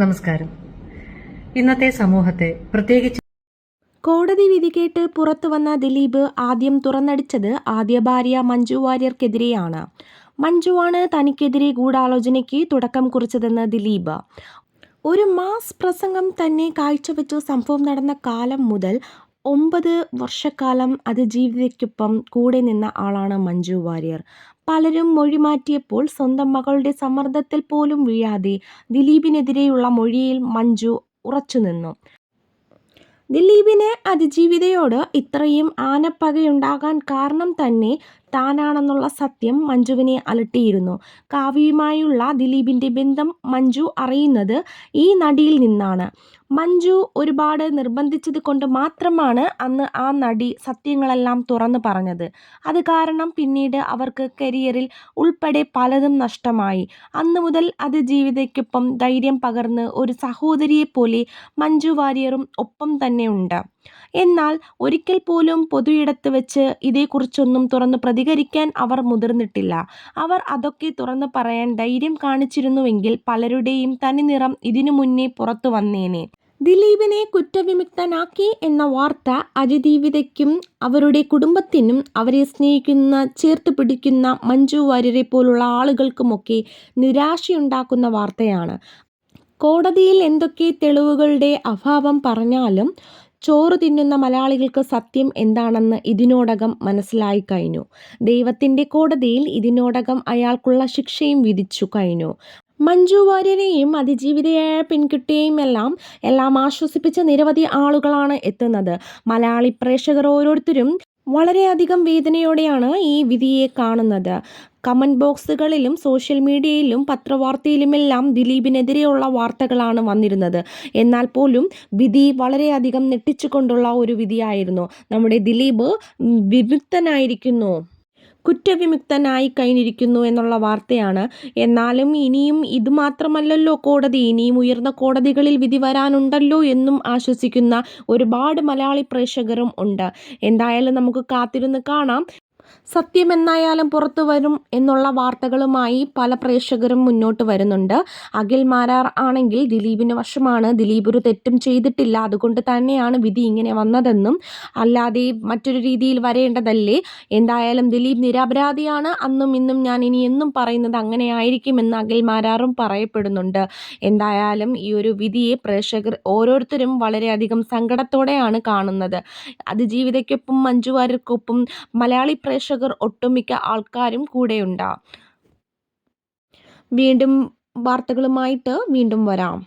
നമസ്കാരം. ഇന്നത്തെ സമൂഹത്തെ പ്രത്യേകിച്ച് കോടതി വിധി കേട്ട് പുറത്തു വന്ന ദിലീപ് ആദ്യം തുറന്നടിച്ചത് ആദ്യ ഭാര്യ മഞ്ജു വാര്യർക്കെതിരെയാണ്. മഞ്ജുവാണ് തനിക്കെതിരെ ഗൂഢാലോചനയ്ക്ക് തുടക്കം കുറിച്ചതെന്ന് ദിലീപ്. ഒരു മാസ് പ്രസംഗം തന്നെ കാഴ്ചവെച്ചു സംഭവം നടന്ന കാലം മുതൽ ഒമ്പത് വർഷക്കാലം അതിജീവിതയ്ക്കൊപ്പം കൂടെ നിന്ന ആളാണ് മഞ്ജു വാര്യർ. പലരും മൊഴിമാറ്റിയപ്പോൾ സ്വന്തം മകളുടെ സമ്മർദ്ദത്തിൽ പോലും വീഴാതെ ദിലീപിനെതിരെയുള്ള മൊഴിയിൽ മഞ്ജു ഉറച്ചുനിന്നു ദിലീപിന് അതിജീവിതയോട് ഇത്രയും ആനപ്പകയുണ്ടാകാൻ കാരണം തന്നെ താനാണെന്നുള്ള സത്യം മഞ്ജുവിനെ അലട്ടിയിരുന്നു. കാവ്യയുമായുള്ള ദിലീപിന്റെ ബന്ധം മഞ്ജു അറിയുന്നത് ഈ നടിയിൽ നിന്നാണ്. മഞ്ജു ഒരുപാട് നിർബന്ധിച്ചത് കൊണ്ട് മാത്രമാണ് അന്ന് ആ നടി സത്യങ്ങളെല്ലാം തുറന്നു പറഞ്ഞത്. അത് കാരണം പിന്നീട് അവർക്ക് കരിയറിൽ ഉൾപ്പെടെ പലതും നഷ്ടമായി. അന്നു മുതൽ അത് ജീവിതയ്ക്കൊപ്പം ധൈര്യം പകർന്ന് ഒരു സഹോദരിയെപ്പോലെ മഞ്ജു വാര്യറും ഒപ്പം തന്നെയുണ്ട് എന്നാൽ ഒരിക്കൽ പോലും പൊതു ഇടത്ത് വെച്ച് ഇതേക്കുറിച്ചൊന്നും തുറന്ന് പ്രതികരിക്കാൻ അവർ മുതിർന്നിട്ടില്ല. അവർ അതൊക്കെ തുറന്നു പറയാൻ ധൈര്യം കാണിച്ചിരുന്നുവെങ്കിൽ പലരുടെയും തനിനിറം ഇതിനു മുന്നേ പുറത്തു വന്നേനെ. ദിലീപിനെ കുറ്റവിമുക്തനാക്കി എന്ന വാർത്ത അതിജീവിതയ്ക്കും അവരുടെ കുടുംബത്തിനും അവരെ സ്നേഹിക്കുന്ന ചേർത്ത് പിടിക്കുന്ന മഞ്ജു വാര്യരെ പോലുള്ള ആളുകൾക്കുമൊക്കെ നിരാശയുണ്ടാക്കുന്ന വാർത്തയാണ്. കോടതിയിൽ എന്തൊക്കെ തെളിവുകളുടെ അഭാവം പറഞ്ഞാലും ചോറ് തിന്നുന്ന മലയാളികൾക്ക് സത്യം എന്താണെന്ന് ഇതിനോടകം മനസ്സിലായി കഴിഞ്ഞു. ദൈവത്തിന്റെ കോടതിയിൽ ഇതിനോടകം അയാൾക്കുള്ള ശിക്ഷയും വിധിച്ചു കഴിഞ്ഞു. മഞ്ജു വാര്യരെയും അതിജീവിതയായ പെൺകുട്ടിയെയും എല്ലാം എല്ലാം ആശ്വസിപ്പിച്ച നിരവധി ആളുകളാണ് എത്തുന്നത്. മലയാളി പ്രേക്ഷകർ ഓരോരുത്തരും വളരെയധികം വേദനയോടെയാണ് ഈ വിധിയെ കാണുന്നത്. കമന്റ് ബോക്സുകളിലും സോഷ്യൽ മീഡിയയിലും പത്രവാർത്തയിലുമെല്ലാം ദിലീപിനെതിരെയുള്ള വാർത്തകളാണ് വന്നിരുന്നത്. എന്നാൽ പോലും വിധി വളരെയധികം ഞെട്ടിച്ചുകൊണ്ടുള്ള ഒരു വിധിയായിരുന്നു. നമ്മുടെ ദിലീപ് വിമുക്തനായിരിക്കുന്നു. കുറ്റവിമുക്തനായി കഴിഞ്ഞിരിക്കുന്നു എന്നുള്ള വാർത്തയാണ്. എന്നാലും ഇനിയും ഇത് മാത്രമല്ലല്ലോ കോടതി. ഇനിയും ഉയർന്ന കോടതികളിൽ വിധി വരാനുണ്ടല്ലോ എന്നും ആശ്വസിക്കുന്ന ഒരുപാട് മലയാളി പ്രേക്ഷകരും ഉണ്ട്. എന്തായാലും നമുക്ക് കാത്തിരുന്ന് കാണാം. സത്യമെന്നായാലും പുറത്തു വരും എന്നുള്ള വാർത്തകളുമായി പല പ്രേക്ഷകരും മുന്നോട്ട് വരുന്നുണ്ട്. അഖിൽ മാരാർ ആണെങ്കിൽ ദിലീപിന് വശമാണ്. ദിലീപ് ഒരു തെറ്റും ചെയ്തിട്ടില്ല. അതുകൊണ്ട് തന്നെയാണ് വിധി ഇങ്ങനെ വന്നതെന്നും. അല്ലാതെ മറ്റൊരു രീതിയിൽ വരേണ്ടതല്ലേ? എന്തായാലും ദിലീപ് നിരപരാധിയാണ്. അന്നും ഇന്നും ഞാൻ ഇനി എന്നും പറയുന്നത് അങ്ങനെ ആയിരിക്കുമെന്ന് അഖിൽ മാരാറും പറയപ്പെടുന്നുണ്ട്. എന്തായാലും ഈ ഒരു വിധിയെ പ്രേക്ഷകർ ഓരോരുത്തരും വളരെയധികം സങ്കടത്തോടെയാണ് കാണുന്നത്. അതിജീവിതയ്ക്കൊപ്പം മഞ്ജു വാര്യർക്കൊപ്പം മലയാളി പ്രേക്ഷകർ ഒട്ടുമിക്ക ആൾക്കാരും കൂടെയുണ്ടാ. വീണ്ടും വാർത്തകളുമായിട്ട് വീണ്ടും വരാം.